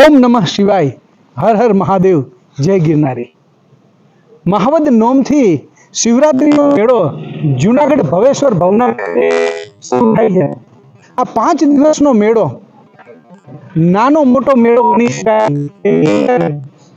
ઓમ નમઃ શિવાય. હર હર મહાદેવ. જય ગિરનારી. મહાવદ નોમથી શિવરાત્રીનો મેળો જુનાગઢ ભવેશ્વર ભવના આ પાંચ દિવસનો મેળો નાનો મોટો મેળો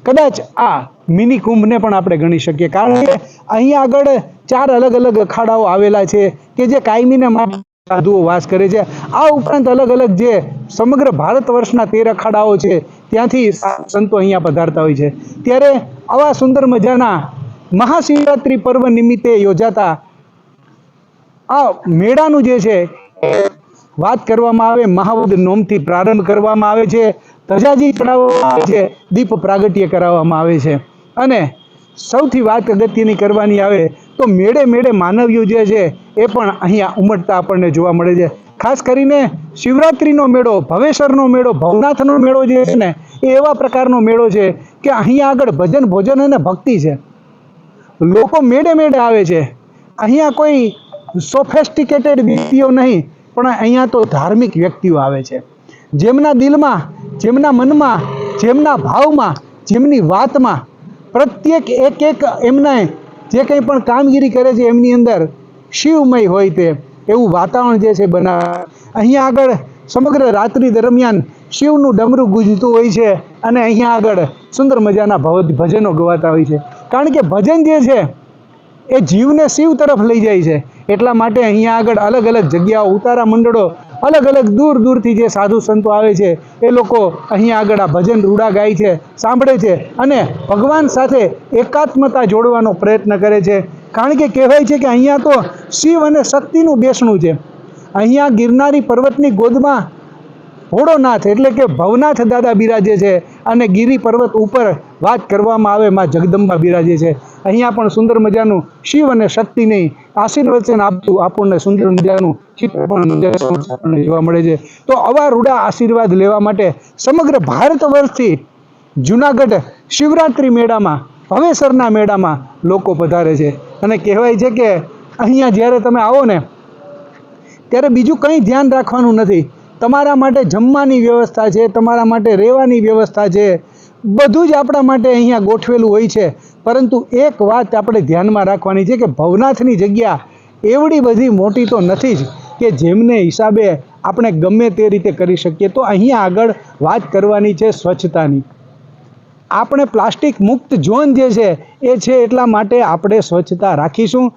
કદાચ આ મિની કુંભને પણ આપણે ગણી શકીએ. કારણ કે અહીંયા આગળ ચાર અલગ અલગ અખાડાઓ આવેલા છે કે જે કાયમીને માટે સાધુઓ વાસ કરે છે. આ ઉપરાંત અલગ અલગ જે સમગ્ર ભારત વર્ષના તેર અખાડાઓ છે, ત્યાંથી સંતો અહીંયા પધારતા હોય છે. ત્યારે આવા સુંદર મજાના મહાશિવરાત્રિ પર્વ નિમિત્તે યોજાતા આ મેળાનું જે છે, વાત કરવામાં આવે મહાવદ નોમથી પ્રારંભ કરવામાં આવે છે. ધજાજી ચડાવવામાં આવે છે, દીપ પ્રાગટ્ય કરાવવામાં આવે છે. અને સૌથી વાત અગત્યની કરવાની આવે તો મેળે મેળે માનવીઓ જે છે, એ પણ અહીંયા ઉમટતા આપણને જોવા મળે છે. ખાસ કરીને શિવરાત્રિનો મેળો ભવેશ્વરનો મેળો, ભવનાથનો મેળો જે છે ને, એ એવા પ્રકારનો મેળો છે કે અહીંયા આગળ ભજન, ભોજન અને ભક્તિ છે. લોકો મેળે મેળે આવે છે. અહીંયા કોઈ સોફેસ્ટિકેટેડ વ્યક્તિઓ નહીં, પણ અહીંયા તો ધાર્મિક વ્યક્તિઓ આવે છે. જેમના દિલમાં, જેમના મનમાં, જેમના ભાવમાં, જેમની વાતમાં પ્રત્યેક એક એક એમના જે કંઈ પણ કામગીરી કરે છે એમની અંદર શિવમય હોય તે, એવું વાતાવરણ જે છે બનાવે અહીંયા આગળ સમગ્ર રાત્રિ દરમિયાન શિવનું ડમરું ગુંજતું હોય છે અને અહીંયા આગળ સુંદર મજાના ભવ ભજનો ગવાતા હોય છે. કારણ કે ભજન જે છે એ જીવને શિવ તરફ લઈ જાય છે. એટલા માટે અહીંયા આગળ અલગ અલગ જગ્યાઓ, ઉતારા મંડળો અલગ અલગ દૂર દૂરથી જે સાધુ સંતો આવે છે, એ લોકો અહીંયા આગળ આ ભજન રૂડા ગાય છે, સાંભળે છે અને ભગવાન સાથે એકાત્મતા જોડવાનો પ્રયત્ન કરે છે. કારણ કે કહેવાય છે કે અહીંયા તો શિવ અને શક્તિનું બેસણું છે. અહીંયા ગિરનારી પર્વતની ગોદમાં ભોળોનાથ એટલે કે ભવનાથ દાદા બિરાજે છે અને ગિરી પર્વત ઉપર વાત કરવામાં આવે માં જગદંબા બિરાજે છે. અહીંયા પણ સુંદર મજાનું શિવ અને શક્તિની આશીર્વચન આપતું, આપણને સુંદર મજાનું ચિત્ર પણ આપણને જોવા મળે છે. તો આવા રૂડા આશીર્વાદ લેવા માટે સમગ્ર ભારત વર્ષથી જુનાગઢ શિવરાત્રિ મેળામાં, હવેસરના મેળામાં લોકો પધારે છે. અને કહેવાય છે કે અહીંયા જ્યારે તમે આવો ને, ત્યારે બીજું કંઈ ધ્યાન રાખવાનું નથી. તમારા માટે જમવાની વ્યવસ્થા છે, તમારા માટે રહેવાની વ્યવસ્થા છે, બધું જ આપણા માટે અહીંયા ગોઠવેલું હોય છે. પરંતુ એક વાત આપણે ધ્યાનમાં રાખવાની છે કે ભવનાથની જગ્યા એવડી બધી મોટી તો નથી જ કે જેમને હિસાબે આપણે ગમે તે રીતે કરી શકીએ. તો અહીંયા આગળ વાત કરવાની છે સ્વચ્છતાની. આપણે પ્લાસ્ટિક મુક્ત ઝોન જે છે, એ છે એટલા માટે આપણે સ્વચ્છતા રાખીશું.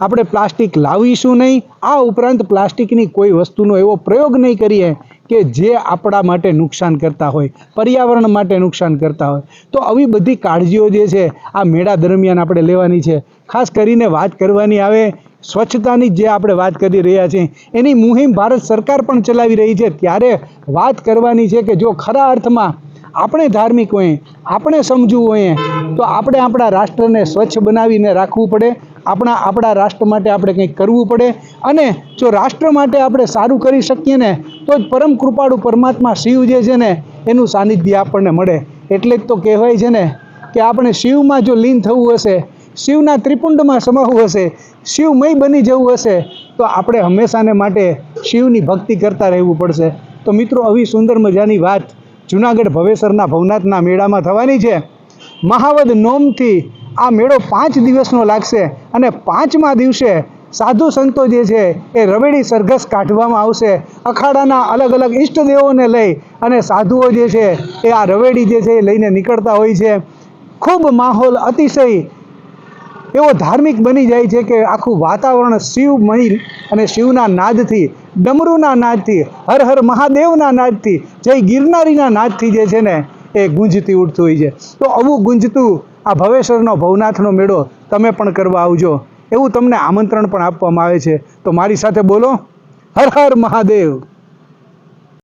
આપણે પ્લાસ્ટિક લાવીશું નહીં. આ ઉપરાંત પ્લાસ્ટિકની કોઈ વસ્તુનો એવો પ્રયોગ નહીં કરીએ કે જે આપણા માટે નુકસાન કરતા હોય, પર્યાવરણ માટે નુકસાન કરતા હોય. તો આવી બધી કાળજીઓ જે છે, આ મેળા દરમિયાન આપણે લેવાની છે. ખાસ કરીને વાત કરવાની આવે સ્વચ્છતાની જે આપણે વાત કરી રહ્યા છીએ, એની મુહિમ ભારત સરકાર પણ ચલાવી રહી છે. ત્યારે વાત કરવાની છે કે જો ખરા અર્થમાં આપણે ધાર્મિક હોઈએ, આપણે સમજવું હોઈએ, તો આપણે આપણા રાષ્ટ્રને સ્વચ્છ બનાવીને રાખવું પડે. આપણા આપણા રાષ્ટ્ર માટે આપણે કંઈક કરવું પડે. અને જો રાષ્ટ્ર માટે આપણે સારું કરી શકીએ ને, તો જ પરમ કૃપાળુ પરમાત્મા શિવ જે છે ને, એનું સાનિધ્ય આપણને મળે. એટલે જ તો કહેવાય છે ને, કે આપણે શિવમાં જો લીન થવું હશે, શિવના ત્રિપુંડમાં સમાવું હશે, શિવમય બની જવું હશે, તો આપણે હંમેશાને માટે શિવની ભક્તિ કરતા રહેવું પડશે. તો મિત્રો, આવી સુંદર મજાની વાત જુનાગઢ ભવેસરના ભવનાથના મેળામાં થવાની છે. મહાવદ નોમથી આ મેળો પાંચ દિવસનો લાગશે અને પાંચમા દિવસે સાધુ સંતો જે છે એ રવેડી સરઘસ કાઢવામાં આવશે. અખાડાના અલગ અલગ ઈષ્ટદેવોને લઈ અને સાધુઓ જે છે એ આ રવેડી જે છે એ લઈને નીકળતા હોય છે. ખૂબ માહોલ અતિશય એવો ધાર્મિક બની જાય છે કે આખું વાતાવરણ શિવમય અને શિવના નાદથી, ડમરુના નાદથી, હર હર મહાદેવના નાદથી, જય ગિરનારીના નાદથી જે છે ને એ ગુંજતી ઉઠતું હોય છે. તો આવું ગુંજતું આ ભવેશ્વરનો ભવનાથનો મેળો તમે પણ કરવા આવજો. એવું તમને આમંત્રણ પણ આપવામાં આવે છે. તો મારી સાથે બોલો. હર હર મહાદેવ.